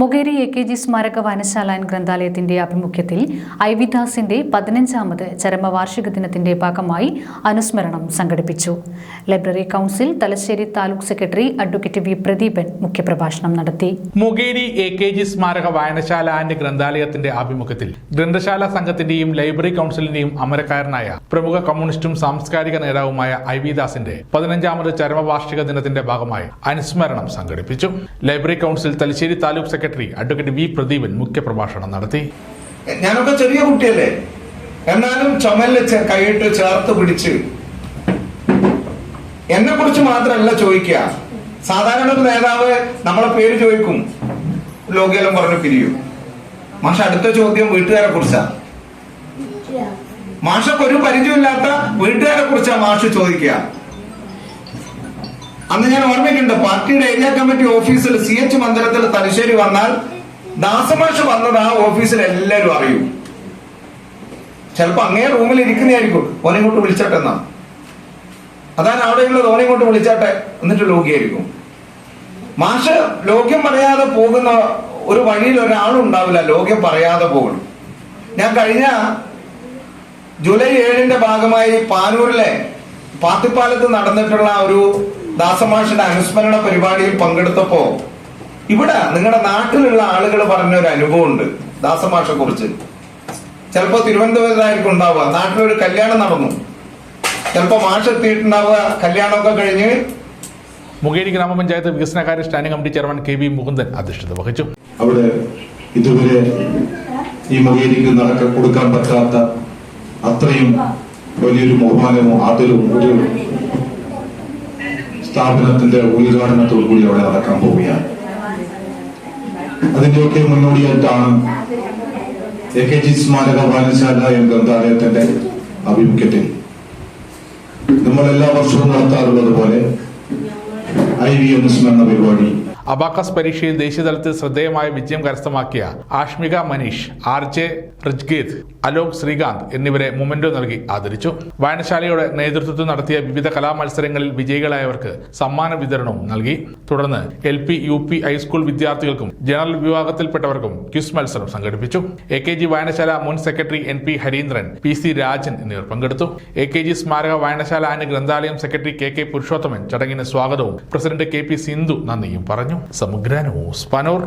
Mokeri A K G സ്മാരക വായനശാല ഗ്രന്ഥാലയത്തിന്റെ ആഭിമുഖ്യത്തിൽ ഐ വി ദാസിന്റെ പതിനഞ്ചാമത് ചരമവാർഷിക ദിനത്തിന്റെ ഭാഗമായി അനുസ്മരണം സംഘടിപ്പിച്ചു. Library council Thalassery taluk secretary advocate V Pradeepan മുഖ്യപ്രഭാഷണം നടത്തി. മുകേരി എ കെ ജി സ്മാരക വായനശാല ആൻഡ് ഗ്രന്ഥാലയത്തിന്റെ ആഭിമുഖ്യത്തിൽ ഗ്രന്ഥശാല സംഘത്തിന്റെയും ലൈബ്രറി കൗൺസിലിന്റെയും അമരക്കാരനായ പ്രമുഖ കമ്മ്യൂണിസ്റ്റും സാംസ്കാരിക നേതാവുമായ ഐ വി ദാസിന്റെ പതിനഞ്ചാമത് ചരമവാർഷിക ദിനത്തിന്റെ ഭാഗമായി അനുസ്മരണം സംഘടിപ്പിച്ചു. Library council Thalassery taluk secretary advocate V Pradeepan മുഖ്യപ്രഭാഷണം നടത്തി. ഞാനൊക്കെ ചെറിയ കുട്ടിയല്ലേ. എന്നാലും ചുമലിൽ കൈയിട്ട് ചേർത്ത് പിടിച്ച്. എന്നെ കുറിച്ച് മാത്രമല്ല ചോദിക്കുക. സാധാരണ ഒരു നേതാവ് നമ്മളെ പേര് ചോദിക്കും. ലോകിയെല്ലാം പറഞ്ഞു പിരിയും. മാഷ അടുത്ത ചോദ്യം വീട്ടുകാരെ കുറിച്ചാ. മാഷക്ക് ഒരു പരിചയമില്ലാത്ത വീട്ടുകാരെ കുറിച്ചാ മാഷ് ചോദിക്കുക. അന്ന് ഞാൻ ഓർമ്മയ്ക്കുണ്ട് പാർട്ടിയുടെ ഏരിയ കമ്മിറ്റി ഓഫീസിൽ സി എച്ച് മന്ദിരത്തിൽ തലശ്ശേരി വന്നാൽ ദാസമാഷ് വന്നത് ആ ഓഫീസിൽ എല്ലാവരും അറിയും. ചിലപ്പോ അങ്ങേ റൂമിൽ ഇരിക്കുന്നതായിരിക്കും ഓനെ കൊണ്ട് വിളിച്ചോട്ടെ എന്നാ. അതാണ് അവിടെയുള്ളത് ഓനെ കൊണ്ട് വിളിച്ചാട്ടെ എന്നിട്ട് ലോകിയായിരിക്കും മാഷ് ലോക്യം പറയാതെ പോകുന്ന ഒരു വഴിയിൽ ഒരാളുണ്ടാവില്ല ലോക്യം പറയാതെ പോകും. ഞാൻ കഴിഞ്ഞ ജൂലൈ ഏഴിന്റെ ഭാഗമായി പാനൂരിലെ പാത്തിപ്പാലത്ത് നടന്നിട്ടുള്ള ഒരു ദാസമാഷിന്റെ അനുസ്മരണ പരിപാടിയിൽ പങ്കെടുത്തപ്പോ ഇവിടെ നിങ്ങളുടെ നാട്ടിലുള്ള ആളുകൾ പറഞ്ഞ ഒരു അനുഭവമുണ്ട് ദാസമാഷെ കുറിച്ച് ചിലപ്പോ തിരുവനന്തപുരത്തായിരിക്കും ഉണ്ടാവുക. നാട്ടിലൊരു കല്യാണം നടന്നു. ചിലപ്പോ മാഷ് എത്തിയിട്ടുണ്ടാവുക കല്യാണമൊക്കെ കഴിഞ്ഞ് മുഖേരി ഗ്രാമപഞ്ചായത്ത് വികസനകാര്യ standing committee chairman K V Mukundan അധ്യക്ഷത വഹിച്ചു. അവിടെ ഇതുവരെ ഈ മുഖേരിക്ക് നടക്ക കൊടുക്കാൻ പറ്റാത്ത അത്രയും വലിയൊരു ബഹുമാനമോ ആദരവും ഒരു സ്ഥാപനത്തിന്റെ ഉദ്ഘാടനത്തോടു കൂടി അവിടെ നടക്കാൻ പോവുകയാണ്. അതിന്റെയൊക്കെ മുന്നോടിയായിട്ടാണ് എ കെ ജി സ്മാരക വായനശാല എന്ന ഗ്രന്ഥാലയത്തിന്റെ ആഭിമുഖ്യത്തിൽ നമ്മൾ എല്ലാ വർഷവും നടത്താറുള്ളത് പോലെ ഐ വി അനുസ്മരണ പരിപാടി അബാക്കസ് പരീക്ഷയിൽ ദേശീയതലത്തിൽ ശ്രദ്ധേയമായ വിജയം കരസ്ഥമാക്കിയ ആഷ്മിക മനീഷ് ആർ ജെ റിജ്ഗീത് അലോക് ശ്രീകാന്ത് എന്നിവരെ മൊമെന്റോ നൽകി ആദരിച്ചു. വായനശാലയുടെ നേതൃത്വത്തിൽ നടത്തിയ വിവിധ കലാമത്സരങ്ങളിൽ വിജയികളായവർക്ക് സമ്മാന വിതരണവും നൽകി. തുടർന്ന് L P U P high school വിദ്യാർത്ഥികൾക്കും ജനറൽ വിഭാഗത്തിൽപ്പെട്ടവർക്കും ക്വിസ് മത്സരം സംഘടിപ്പിച്ചു. എ കെ ജി വായനശാല മുൻ secretary N P Harindran P C Rajan എന്നിവർ പങ്കെടുത്തു. എ കെ ജി സ്മാരക വായനശാല ആൻഡ് ഗ്രന്ഥാലയം സെക്രട്ടറി കെ കെ പുരുഷോത്തമൻ ചടങ്ങിന് സ്വാഗതവും പ്രസിഡന്റ് കെ പി സിന്ധു നന്ദിയും പറഞ്ഞു സമഗ്ര ന്യൂസ് പനോർ